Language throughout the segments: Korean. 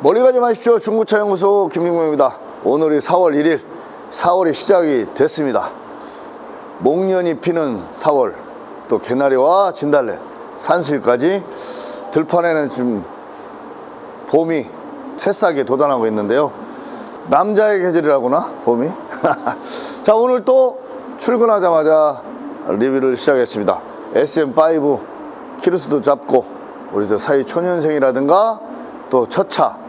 멀리 가지 마십시오. 중고차 연구소 김민국입니다. 오늘이 4월 1일, 4월이 시작이 됐습니다. 목련이 피는 4월, 또 개나리와 진달래, 산수유까지 들판에는 지금 봄이 새싹에 돋아나고 있는데요. 남자의 계절이라구나, 봄이. 자, 오늘 또 출근하자마자 리뷰를 시작했습니다. SM5 키로수도 잡고, 우리들 사이 초년생이라든가 또 첫차,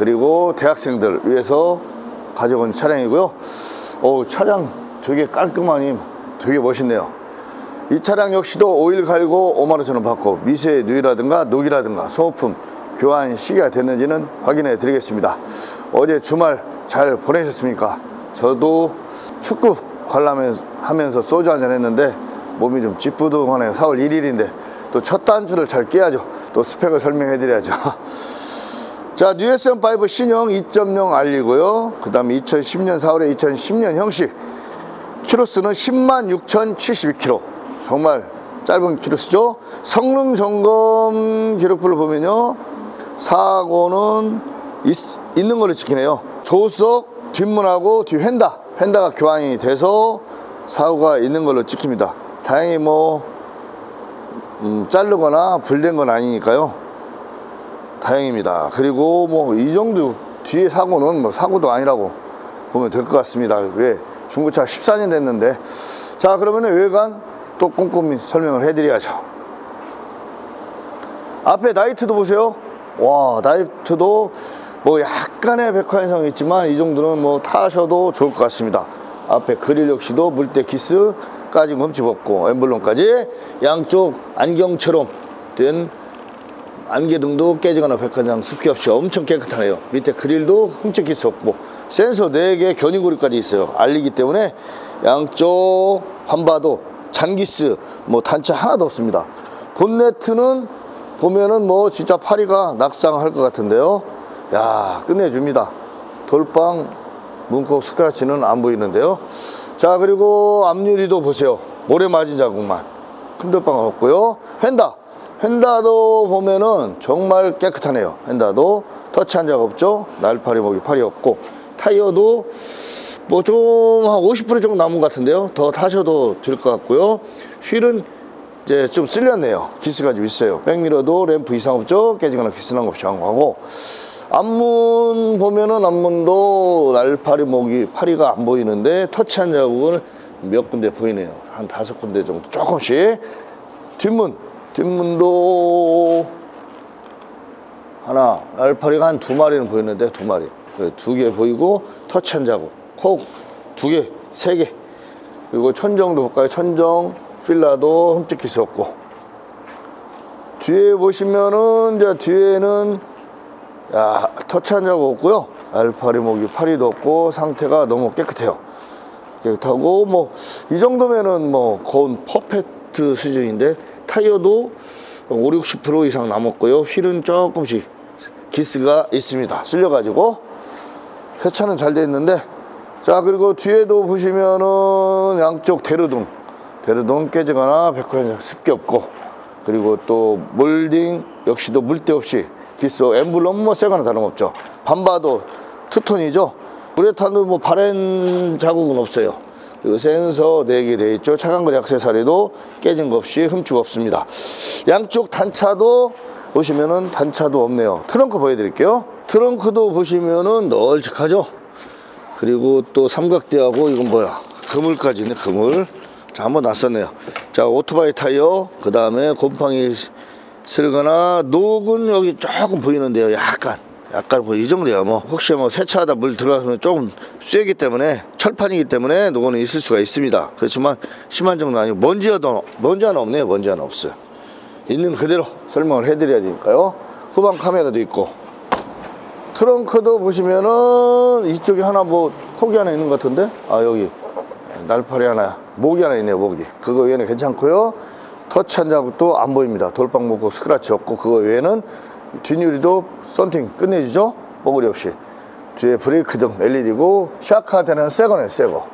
그리고 대학생들 위해서 가져온 차량이고요. 오, 차량 되게 깔끔하니 되게 멋있네요. 이 차량 역시도 오일 갈고 5만 원천원 받고 미세 누이라든가 녹이라든가 소모품 교환 시기가 됐는지는 확인해 드리겠습니다. 어제 주말 잘 보내셨습니까? 저도 축구 관람하면서 소주 한잔 했는데 몸이 좀 찌뿌둥하네요. 4월 1일인데 또 첫 단추를 잘 깨야죠. 또 스펙을 설명해 드려야죠. 자, 뉴SM5 신형 2.0 알리고요. 그 다음에 2010년 4월에 2010년 형식. 키로수는 10만 6,072km. 정말 짧은 키로수죠. 성능 점검 기록부를 보면요. 사고는 있, 는 걸로 찍히네요. 조수석 뒷문하고 뒤 휀다. 휀다가 교환이 돼서 사고가 있는 걸로 찍힙니다. 다행히 뭐, 음, 자르거나 불된 건 아니니까요. 다행입니다. 그리고 뭐 이 정도 뒤에 사고는 뭐 사고도 아니라고 보면 될 것 같습니다. 왜 중고차 14년 됐는데 자 그러면 외관 또 꼼꼼히 설명을 해드려야죠. 앞에 나이트도 보세요. 와 나이트도 뭐 약간의 백화현상이 있지만 이 정도는 뭐 타셔도 좋을 것 같습니다. 앞에 그릴 역시도 물때 기스까지 멈치 벗고 엠블럼까지 양쪽 안경처럼 된 안개등도 깨지거나 백화장 습기 없이 엄청 깨끗하네요. 밑에 그릴도 흠집기 수 없고 센서 4개 견인고리까지 있어요. 알리기 때문에 양쪽 환바도 잔기스 뭐 단차 하나도 없습니다. 본네트는 보면은 뭐 진짜 파리가 낙상할 것 같은데요. 야 끝내줍니다. 돌방 문콕 스크라치는 안 보이는데요. 자 그리고 앞유리도 보세요. 모래 맞은 자국만 큰 돌방은 없고요. 휀다 휀다도 보면은 정말 깨끗하네요. 휀다도 터치 한 적 없죠. 날파리 목이 팔이 없고 타이어도 뭐 좀 한 50% 정도 남은 것 같은데요. 더 타셔도 될 것 같고요. 휠은 이제 좀 쓸렸네요. 기스가 좀 있어요. 백미러도 램프 이상 없죠. 깨지거나 기스난 거 없이 한거하고 앞문 보면은 앞문도 날파리 목이 파리가 안 보이는데 터치한 자국은 몇 군데 보이네요. 한 다섯 군데 정도 조금씩 뒷문 뒷문도 하나 날파리가 한 두 마리는 보이는데 두 마리. 두 개 보이고 터치한 자국. 콕두개 세 개. 그리고 천정도 볼까요? 천정 필라도 흠집힐 수 없고. 뒤에 보시면은 이제 뒤에는 야 터치한 자국 없고요. 알파리 목이 파리도 없고 상태가 너무 깨끗해요. 깨끗하고 뭐 이 정도면은 뭐 거의 퍼펙트 수준인데 타이어도 5, 60% 이상 남았고요. 휠은 조금씩 기스가 있습니다. 쓸려가지고 세차는 잘돼 있는데 자 그리고 뒤에도 보시면은 양쪽 대르등 대르등 깨지거나 백화점 습기 없고 그리고 또 몰딩 역시도 물때 없이 기스 엠블럼 뭐 새거나 다름없죠. 반바도 투톤이죠. 우레탄도 뭐 바렌 자국은 없어요. 센서 4개 되어 있죠. 차간거리 액세서리도 깨진 거 없이 흠집 없습니다. 양쪽 단차도 보시면은 단차도 없네요. 트렁크 보여드릴게요. 트렁크도 보시면은 널찍하죠. 그리고 또 삼각대하고 이건 뭐야? 그물까지 있네, 그물. 자, 한번 놨었네요. 자, 오토바이 타이어, 그 다음에 곰팡이 쓸거나 녹은 여기 조금 보이는데요. 약간. 약간 뭐 이 정도야. 뭐 혹시 뭐 세차하다 물 들어가면 조금 쇠기 때문에 철판이기 때문에 녹은 있을 수가 있습니다. 그렇지만 심한 정도 아니고 먼지 하나 먼지 하나 없네요. 먼지 하나 없어요. 있는 그대로 설명을 해드려야 되니까요. 후방 카메라도 있고. 트렁크도 보시면은 이쪽에 하나 뭐 폭이 하나 있는 것 같은데? 아 여기. 날파리 하나 모기 하나 있네요 모기. 그거 외에는 괜찮고요. 터치 한 자국도 안 보입니다. 돌방 먹고 스크라치 없고 그거 외에는 뒷유리도 썬팅 끝내주죠? 뽀글이 없이. 뒤에 브레이크 등 LED고 샤카드는 새거네 새거.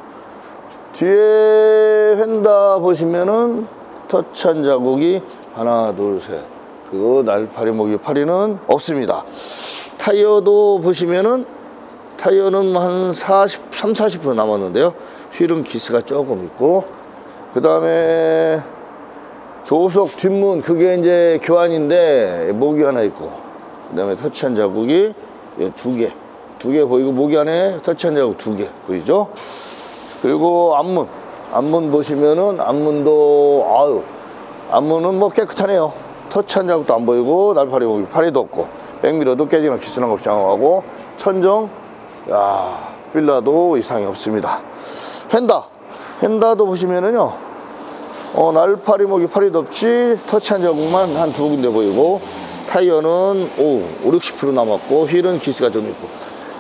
뒤에 휀다 보시면은 터치한 자국이 하나 둘셋. 그거 날파리 목이 파리는 없습니다. 타이어도 보시면은 타이어는 한 40, 3, 40% 남았는데요. 휠은 기스가 조금 있고 그 다음에 조수석 뒷문 그게 이제 교환인데 목이 하나 있고 그 다음에 터치한 자국이 예, 두 개, 두 개 보이고 목이 안에 터치한 자국 두 개 보이죠? 그리고 앞문, 앞문 보시면은 앞문도 아유 앞문은 뭐 깨끗하네요. 터치한 자국도 안 보이고 날파리 목이 파리도 없고 백미러도 깨지거나 기스난 거 없이 장하고 천정 야 필라도 이상이 없습니다. 펜다 펜다도 보시면은요 어, 날파리 목이 파리도 없이 터치한 자국만 한 두 군데 보이고. 타이어는 오, 5, 60% 남았고 휠은 기스가 좀 있고.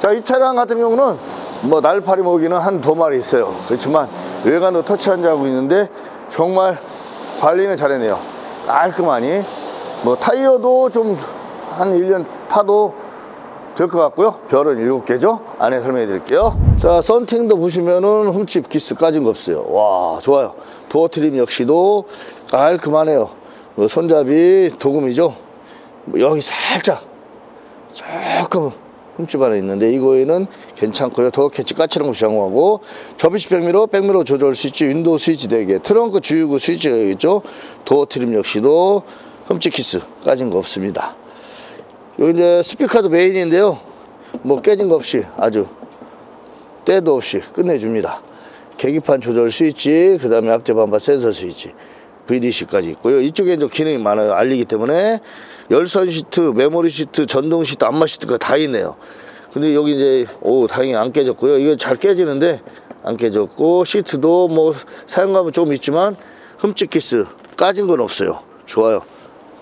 자 이 차량 같은 경우는 뭐 날파리 모기는 한 두 마리 있어요. 그렇지만 외관도 터치한 자국이 있는데 정말 관리는 잘했네요. 깔끔하니 뭐 타이어도 좀 한 1년 타도 될 것 같고요. 별은 7개죠. 안에 설명해 드릴게요. 자, 썬팅도 보시면은 흠집 기스 까진 거 없어요. 와, 좋아요. 도어 트림 역시도 깔끔하네요. 뭐 손잡이 도금이죠. 뭐 여기 살짝 조금 흠집 하나 있는데 이거에는 괜찮고요. 도어 캐치 까치는 것이 장호하고 접이식 백미러 백미러 조절 스위치 윈도우 스위치 4개 트렁크 주유구 스위치가 있죠. 도어 트림 역시도 흠집 키스 까진 거 없습니다. 여기 이제 스피커도 메인인데요. 뭐 깨진 거 없이 아주 때도 없이 끝내줍니다. 계기판 조절 스위치, 그 다음에 앞뒤 반바 센서 스위치, VDC까지 있고요. 이쪽에 이제 기능이 많아요. 알리기 때문에 열선 시트, 메모리 시트, 전동 시트, 안마 시트가 다 있네요. 근데 여기 이제 오 다행히 안 깨졌고요. 이거 잘 깨지는데 안 깨졌고 시트도 뭐 사용감은 조금 있지만 흠집 키스 까진 건 없어요. 좋아요.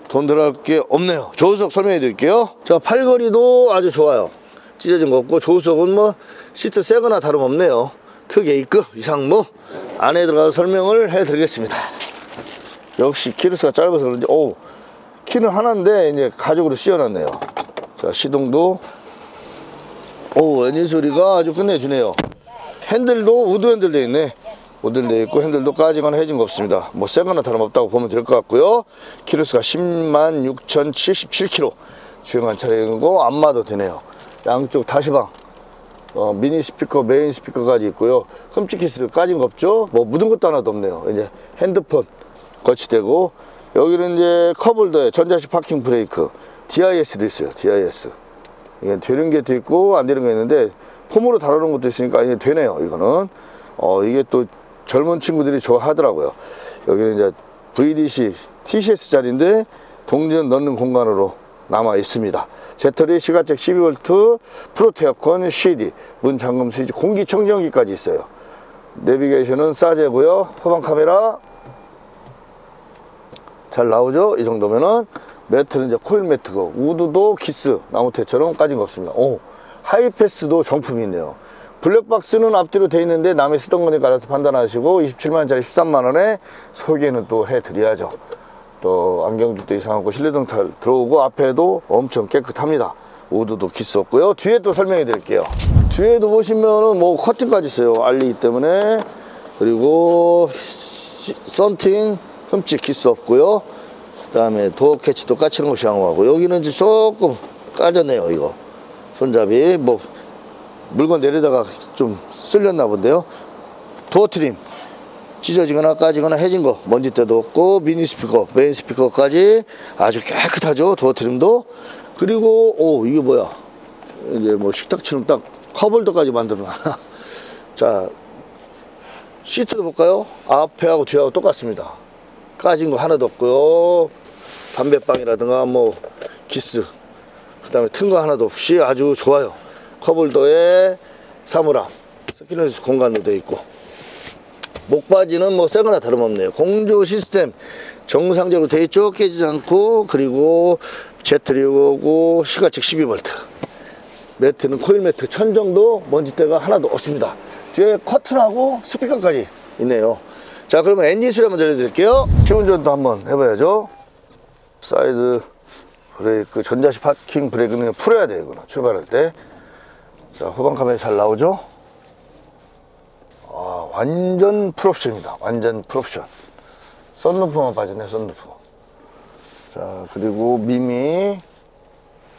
돈 들어갈 게 없네요. 조수석 설명해 드릴게요. 자, 팔걸이도 아주 좋아요. 찢어진 거 없고, 조수석은 뭐, 시트 새거나 다름없네요. 특 A급 이상무. 안에 들어가서 설명을 해 드리겠습니다. 역시 키로수가 짧아서 그런지, 오, 키는 하나인데, 이제 가죽으로 씌워놨네요. 자, 시동도, 오, 엔진 소리가 아주 끝내주네요. 핸들도 우드 핸들 돼 있네. 모델되어 있고 핸들도 까지거나 해진 거 없습니다. 뭐 새거나 다름없다고 보면 될 것 같고요. 키로수가 10만 6,077km 주행한 차량이고 안마도 되네요. 양쪽 다시방 어, 미니 스피커, 메인 스피커까지 있고요. 흠집 키스를 까진 거 없죠? 뭐 묻은 것도 하나도 없네요. 이제 핸드폰 거치되고 여기는 이제 컵홀더에 전자식 파킹 브레이크 DIS도 있어요. DIS 이게 되는 게 있고 안 되는 게 있는데 폼으로 다루는 것도 있으니까 이게 되네요. 이거는 어 이게 또 젊은 친구들이 좋아하더라고요. 여기는 이제 VDC TCS 자리인데 동전 넣는 공간으로 남아 있습니다. 배터리 시가책 12V 프로테 어컨 CD 문 잠금 스위치 공기청정기까지 있어요. 내비게이션은 싸제고요. 후방 카메라 잘 나오죠? 이 정도면은 매트는 이제 코일 매트고 우드도 기스 나무테처럼 까진 거 없습니다. 오 하이패스도 정품이 있네요. 블랙박스는 앞뒤로 돼 있는데 남이 쓰던 거니까 알아서 판단하시고 27만원짜리 13만원에 소개는 또 해드려야죠. 또 안경줄도 이상하고 실내등 잘 들어오고 앞에도 엄청 깨끗합니다. 우드도 기스 없고요. 뒤에 또 설명해 드릴게요. 뒤에도 보시면은 뭐 커튼까지 있어요. 알리기 때문에. 그리고 시- 썬팅 흠집 기스 없고요. 그 다음에 도어 캐치도 까치는 것이 양호하고. 여기는 이제 조금 까졌네요 이거. 손잡이. 뭐 물건 내리다가 좀 쓸렸나 본데요. 도어 트림. 찢어지거나 까지거나 해진 거 먼지 때도 없고 미니 스피커 메인 스피커까지 아주 깨끗하죠 도어 트림도. 그리고 오 이게 뭐야. 이제 뭐 식탁처럼 딱 컵홀더까지 만들어놔. 자 시트도 볼까요? 앞에하고 뒤하고 똑같습니다. 까진 거 하나도 없고요. 담배빵이라든가 뭐 기스 그 다음에 튼 거 하나도 없이 아주 좋아요 컵홀더에 사물함. 스키너스 공간도 되어 있고. 목바지는 뭐 새거나 다름없네요. 공조 시스템 정상적으로 되어 있죠 깨지지 않고 그리고 제트리오고 시가책 12V 매트는 코일 매트 천정도 먼지때가 하나도 없습니다. 뒤에 커튼하고 스피커까지 있네요. 자 그러면 엔진 소리 한번 들려드릴게요. 기본전도 한번 해봐야죠. 사이드 브레이크 전자식 파킹 브레이크는 풀어야 돼요 이거는 출발할 때 자, 후방 카메라 잘 나오죠? 아, 완전 풀옵션입니다. 완전 풀옵션. 썬루프만 빠졌네, 썬루프. 자, 그리고 미미.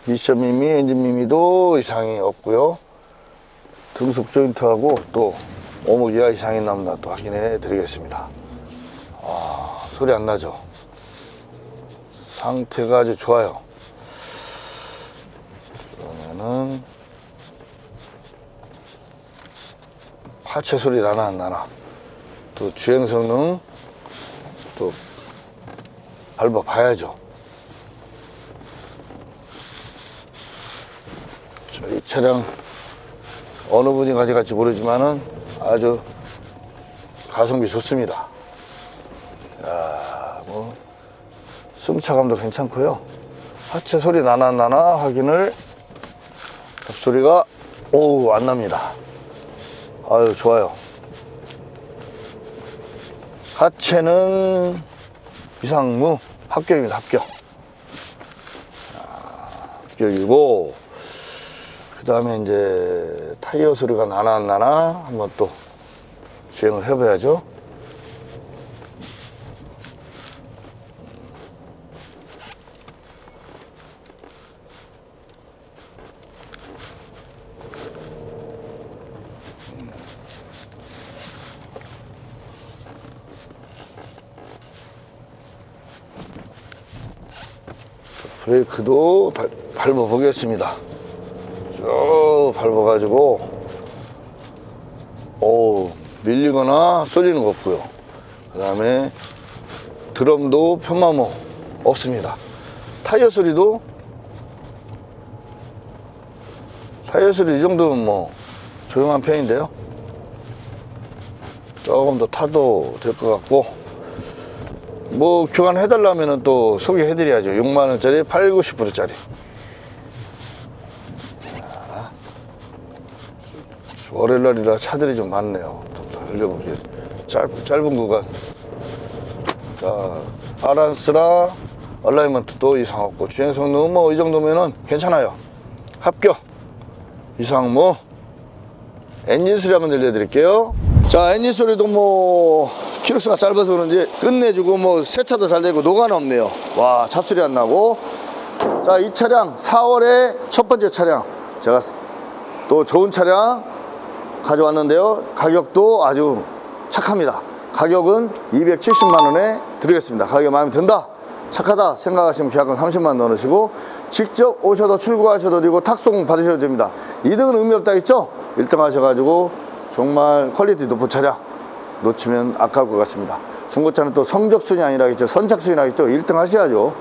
미션 미미, 엔진 미미도 이상이 없고요. 등속 조인트하고 또 오목이가 이상이 남나 또 확인해 드리겠습니다. 아, 소리 안 나죠? 상태가 아주 좋아요. 그러면은 하체 소리 나나 안 나나 또 주행 성능 또 밟아 봐야죠. 자, 이 차량 어느 분이 가져갈지 모르지만은 아주 가성비 좋습니다. 야, 뭐 승차감도 괜찮고요. 하체 소리 나나 안 나나 확인을 소리가 오우 안 납니다. 아유 좋아요. 하체는 비상무 합격입니다. 합격. 아, 합격이고 그 다음에 이제 타이어 소리가 나나 안 나나 한번 또 주행을 해봐야죠. 브레이크도 발- 밟아보겠습니다. 쭉 밟아가지고, 오 밀리거나 쏠리는 거 없고요. 그 다음에 드럼도 편마모 없습니다. 타이어 소리도 타이어 소리 이 정도면 뭐 조용한 편인데요. 조금 더 타도 될 것 같고 뭐 교환해달라면 또 소개해드려야죠. 6만원짜리 8, 90%짜리. 월요일날이라 차들이 좀 많네요. 좀 달려보기에 짧, 짧은 구간. 자 아란스라 얼라이먼트도 이상 없고 주행 성능은 뭐이 정도면은 괜찮아요. 합격. 이상 뭐 엔진 소리 한번 들려드릴게요. 자, 엔진 소리도 뭐, 키로수가 짧아서 그런지 끝내주고 뭐, 세차도 잘 되고 노가는 없네요. 와, 잡소리 안 나고. 자, 이 차량 4월에 첫 번째 차량. 제가 또 좋은 차량 가져왔는데요. 가격도 아주 착합니다. 가격은 270만원에 드리겠습니다. 가격 마음에 든다. 착하다 생각하시면 계약금 30만 원 넣으시고 직접 오셔도 출고하셔도 되고 탁송 받으셔도 됩니다 2등은 의미 없다 했죠? 1등 하셔가지고 정말 퀄리티 높은 차량 놓치면 아까울 것 같습니다. 중고차는 또 성적순이 아니라 했죠? 선착순이라 했죠? 1등 하셔야죠.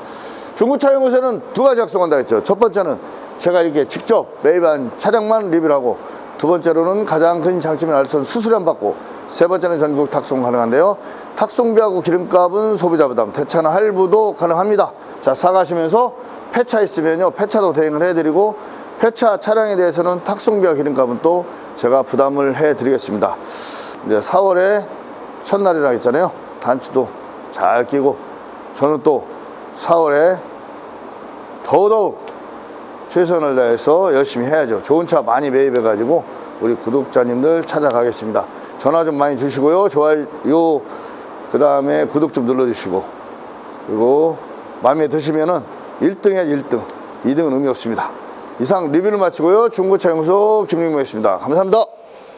중고차 연구소는 두 가지 약속한다 했죠. 첫 번째는 제가 이렇게 직접 매입한 차량만 리뷰를 하고 두 번째로는 가장 큰 장점인 알선 수수료 안 받고 세 번째는 전국 탁송 가능한데요. 탁송비하고 기름값은 소비자 부담 대차나 할부도 가능합니다. 자 사가시면서 폐차 있으면요 폐차도 대행을 해드리고 폐차 차량에 대해서는 탁송비와 기름값은 또 제가 부담을 해드리겠습니다 이제 4월에 첫날이라 했잖아요 단추도 잘 끼고 저는 또 4월에 더더욱 최선을 다해서 열심히 해야죠. 좋은 차 많이 매입해 가지고 우리 구독자님들 찾아가겠습니다. 전화 좀 많이 주시고요. 좋아요, 그 다음에 구독 좀 눌러주시고 그리고 마음에 드시면은 1등에 1등, 2등은 의미 없습니다. 이상 리뷰를 마치고요. 중고차 연구소 김용모였습니다. 감사합니다.